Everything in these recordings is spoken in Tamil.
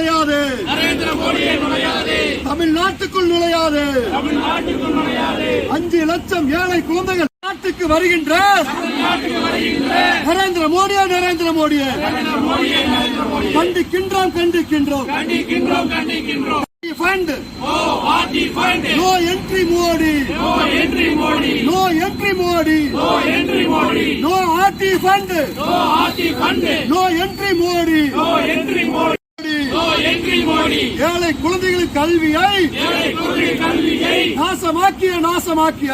நுழையாது. தமிழ்நாட்டுக்குள் நுழையாது. அஞ்சு லட்சம் ஏழை குழந்தைகள் நாட்டுக்கு வருகின்ற நரேந்திர மோடியா நரேந்திர மோடியே கண்டிக்கின்றோம் கண்டிக்கின்றோம். ஃபண்ட் நோ என்ட்ரி மோடி ஓ entry Modi no entry Modi ஓ entry Modi no RT fund ஓ RT fund no entry Modi ஓ என்ட்ரி மோடி ஏழை குழந்தைகளின் கல்வியை நாசமாக்கிய நாசமாக்கிய.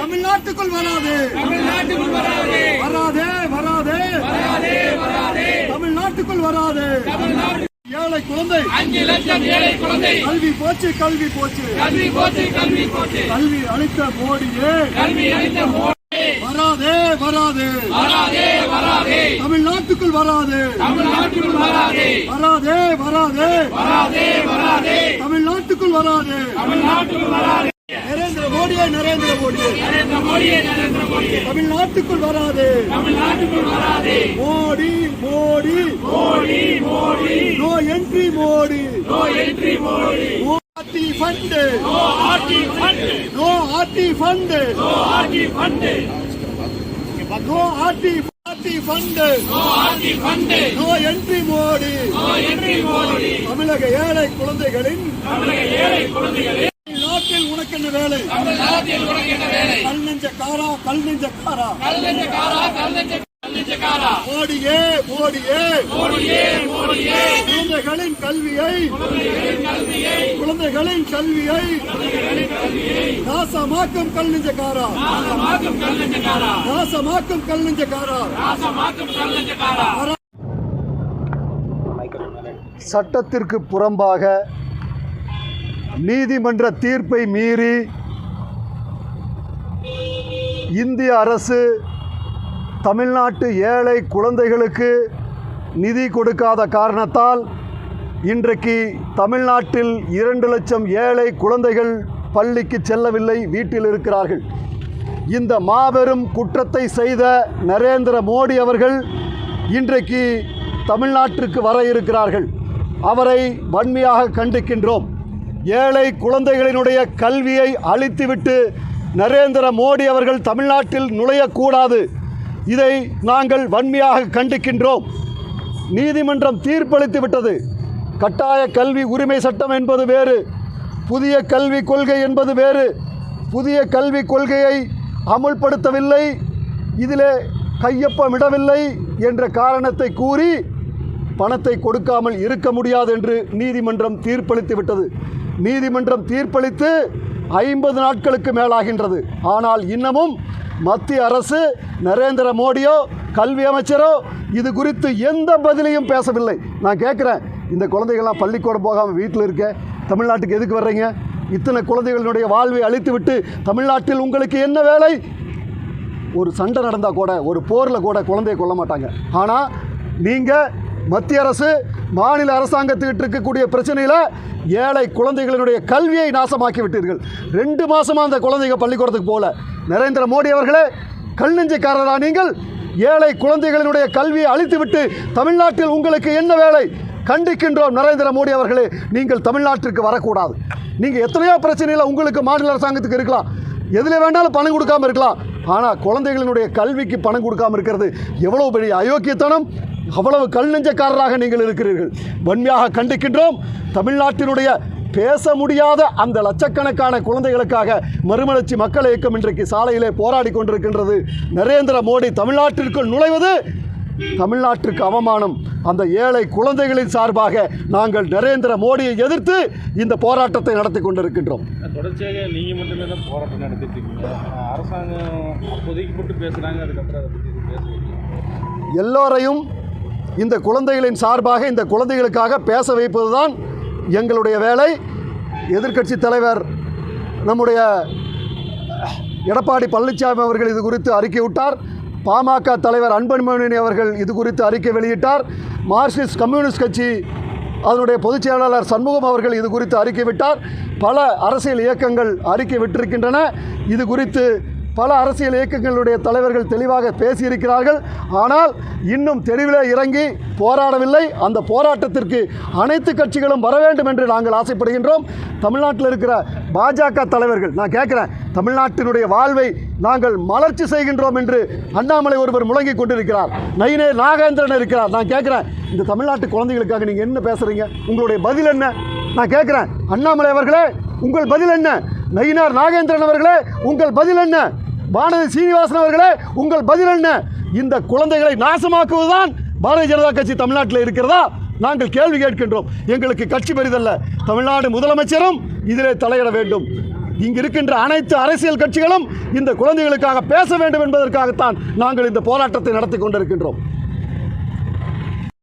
தமிழ்நாட்டுக்குள் வராது. வராதே. வராதே தமிழ்நாட்டுக்குள் வராது. ஏழை குழந்தை. அஞ்சு லட்சம் ஏழை குழந்தை. கல்வி போச்சு கல்வி போச்சு. கல்வி போச்சு கல்வி போச்சு. கல்வி அளித்த மோடியே. கல்வி அளித்த மோடி வராதே வராது. வராதே வராதே. தமிழ்நாட்டுக்குள் வராது. தமிழ்நாட்டுக்குள் வராதே. வராதே வராதே. வராதே வராதே. தமிழ்நாட்டுக்குள் வராது. தமிழ்நாட்டுக்குள் வராதே. நரேந்திர மோடியே நரேந்திர மோடியே. நரேந்திர மோடியே நரேந்திர மோடியே. தமிழ்நாட்டுக்குள் வராது. தமிழ்நாட்டுக்குள் வராதே. Modi Modi. Modi Modi. No entry Modi. No entry Modi. RT fund. No RT fund. No RT fund. No RT fund. No RT RT fund. No RT fund. No entry Modi. No entry Modi. தமிழக ஏழை குழந்தைகளின் தமிழக ஏழை நாட்டில் உனக்கு என்ன வேலை? தமிழ்நாட்டில் உனக்கு என்ன வேலை? கல் நெஞ்ச காரா கல் நெஞ்ச காரா. கல் நெஞ்ச கல் நெஞ்சக்காரா மோடியே மோடியே. குழந்தைகளின் கல்வியை. குழந்தைகளின் கல்வியை. நாசமாக்கும் கல் நெஞ்சக்காரா. நாசமாக்கும் கல் நெஞ்சக்காரா. சட்டத்திற்கு புறம்பாக நீதிமன்ற தீர்ப்பை மீறி இந்திய அரசு தமிழ்நாட்டு ஏழை குழந்தைகளுக்கு நிதி கொடுக்காத காரணத்தால் இன்றைக்கு தமிழ்நாட்டில் இரண்டு லட்சம் ஏழை குழந்தைகள் பள்ளிக்கு செல்லவில்லை வீட்டில் இருக்கிறார்கள். இந்த மாபெரும் குற்றத்தை செய்த நரேந்திர மோடி அவர்கள் இன்றைக்கு தமிழ்நாட்டிற்கு வர இருக்கிறார்கள். அவரை வன்மையாக கண்டிக்கின்றோம். ஏழை குழந்தைகளினுடைய கல்வியை அழித்துவிட்டு நரேந்திர மோடி அவர்கள் தமிழ்நாட்டில் நுழையக்கூடாது. இதை நாங்கள் வன்மையாக கண்டிக்கின்றோம். நீதிமன்றம் தீர்ப்பளித்து விட்டது. கட்டாய கல்வி உரிமை சட்டம் என்பது வேறு. புதிய கல்விக் கொள்கை என்பது வேறு. புதிய கல்விக் கொள்கையை அமுல்படுத்தவில்லை. இதிலே கையொப்பமிடவில்லை என்ற காரணத்தை கூறி பணத்தை கொடுக்காமல் இருக்க முடியாது என்று நீதிமன்றம் தீர்ப்பளித்து விட்டது. நீதிமன்றம் தீர்ப்பளித்து ஐம்பது நாட்களுக்கு மேலாகின்றது. ஆனால் இன்னமும் மத்திய அரசு நரேந்திர மோடியோ கல்வி அமைச்சரோ இது குறித்து எந்த பதிலையும் பேசவில்லை. நான் கேட்குறேன் இந்த குழந்தைகள்லாம் பள்ளிக்கூடம் போகாமல் வீட்டில் இருக்க தமிழ்நாட்டுக்கு எதுக்கு வர்றீங்க? இத்தனை குழந்தைகளுடைய வாழ்வை அழித்துவிட்டு தமிழ்நாட்டில் உங்களுக்கு என்ன வேலை? ஒரு சண்டை நடந்தால் கூட ஒரு போரில் கூட குழந்தையை கொல்ல மாட்டாங்க. ஆனால் நீங்கள் மத்திய அரசு மாநில அரசாங்கத்துக்கிட்டு இருக்கக்கூடிய பிரச்சனையில் ஏழை குழந்தைகளினுடைய கல்வியை நாசமாக்கி விட்டீர்கள் ரெண்டு மாதமாக அந்த குழந்தைங்க பள்ளிக்கூடத்துக்கு போகல. நரேந்திர மோடி அவர்களே கல்நெஞ்சிக்காரரா நீங்கள்? ஏழை குழந்தைகளினுடைய கல்வியை அழித்துவிட்டு தமிழ்நாட்டில் உங்களுக்கு என்ன வேலை? கண்டிக்கின்றோம் நரேந்திர மோடி அவர்களே நீங்கள் தமிழ்நாட்டிற்கு வரக்கூடாது. நீங்கள் எத்தனையோ பிரச்சனையில் உங்களுக்கு மாநில அரசாங்கத்துக்கு இருக்கலாம். எதில் வேணாலும் பணம் கொடுக்காம இருக்கலாம். ஆனால் குழந்தைகளினுடைய கல்விக்கு பணம் கொடுக்காம இருக்கிறது எவ்வளோ பெரிய அயோக்கியத்தனம்? அவ்வளவு கல் நெஞ்சக்காரராக நீங்கள் இருக்கிறீர்கள். வன்மையாக கண்டிக்கின்றோம். தமிழ்நாட்டினுடைய பேச முடியாத அந்த லட்சக்கணக்கான குழந்தைகளுக்காக மறுமலர்ச்சி மக்கள் இயக்கம் இன்றைக்கு சாலையிலே போராடி கொண்டிருக்கின்றது. நரேந்திர மோடி தமிழ்நாட்டிற்குள் நுழைவது தமிழ்நாட்டிற்கு அவமானம். அந்த ஏழை குழந்தைகளின் சார்பாக நாங்கள் நரேந்திர மோடியை எதிர்த்து இந்த போராட்டத்தை நடத்தி கொண்டிருக்கின்றோம். தொடர்ச்சியாக நீங்கள் மட்டுமே தான் போராட்டம் நடத்திட்டு இருக்கீங்க. அரசாங்கம் மட்டும் பேசுகிறாங்க அதுக்கப்புறம் அதை பற்றி எதுவும் பேசுவீங்க எல்லோரையும் இந்த குழந்தைகளின் சார்பாக இந்த குழந்தைகளுக்காக பேச வைப்பதுதான் எங்களுடைய வேலை. எதிர்க்கட்சி தலைவர் நம்முடைய எடப்பாடி பழனிசாமி அவர்கள் இது குறித்து அறிக்கை விட்டார். பாமக தலைவர் அன்பன்மணி அவர்கள் இது குறித்து அறிக்கை வெளியிட்டார். மார்க்சிஸ்ட் கம்யூனிஸ்ட் கட்சி அதனுடைய பொதுச் செயலாளர் சண்முகம் அவர்கள் இது குறித்து அறிக்கை விட்டார். பல அரசியல் இயக்கங்கள் அறிக்கை விட்டிருக்கின்றன. இது குறித்து பல அரசியல் இயக்கங்களுடைய தலைவர்கள் தெளிவாக பேசியிருக்கிறார்கள். ஆனால் இன்னும் தெருவிலே இறங்கி போராடவில்லை. அந்த போராட்டத்திற்கு அனைத்து கட்சிகளும் வர வேண்டும் என்று நாங்கள் ஆசைப்படுகின்றோம். தமிழ்நாட்டில் இருக்கிற பாஜக தலைவர்கள் நான் கேட்குறேன் தமிழ்நாட்டினுடைய வாழ்வை நாங்கள் மலர்ச்சி செய்கின்றோம் என்று அண்ணாமலை ஒருவர் முழங்கிக் கொண்டிருக்கிறார். நயினே நாகேந்திரன் இருக்கிறார். நான் கேட்குறேன் இந்த தமிழ்நாட்டு குழந்தைகளுக்காக நீங்கள் என்ன பேசுகிறீங்க உங்களுடைய பதில் என்ன? நான் கேட்குறேன் அண்ணாமலை அவர்களே உங்கள் பதில் என்ன? நயினார் நாகேந்திரன் அவர்களே உங்கள் பதில் என்ன? பானதி சீனிவாசன் அவர்களே உங்கள் பதில் என்ன? இந்த குழந்தைகளை நாசமாக்குவதுதான் பாரதிய ஜனதா கட்சி தமிழ்நாட்டில் இருக்கிறதா? நாங்கள் கேள்வி கேட்கின்றோம். எங்களுக்கு கட்சி பெரிதல்ல. தமிழ்நாடு முதலமைச்சரும் இதிலே தலையிட வேண்டும். இங்கு இருக்கின்ற அனைத்து அரசியல் கட்சிகளும் இந்த குழந்தைகளுக்காக பேச வேண்டும் என்பதற்காகத்தான் நாங்கள் இந்த போராட்டத்தை நடத்தி கொண்டிருக்கின்றோம்.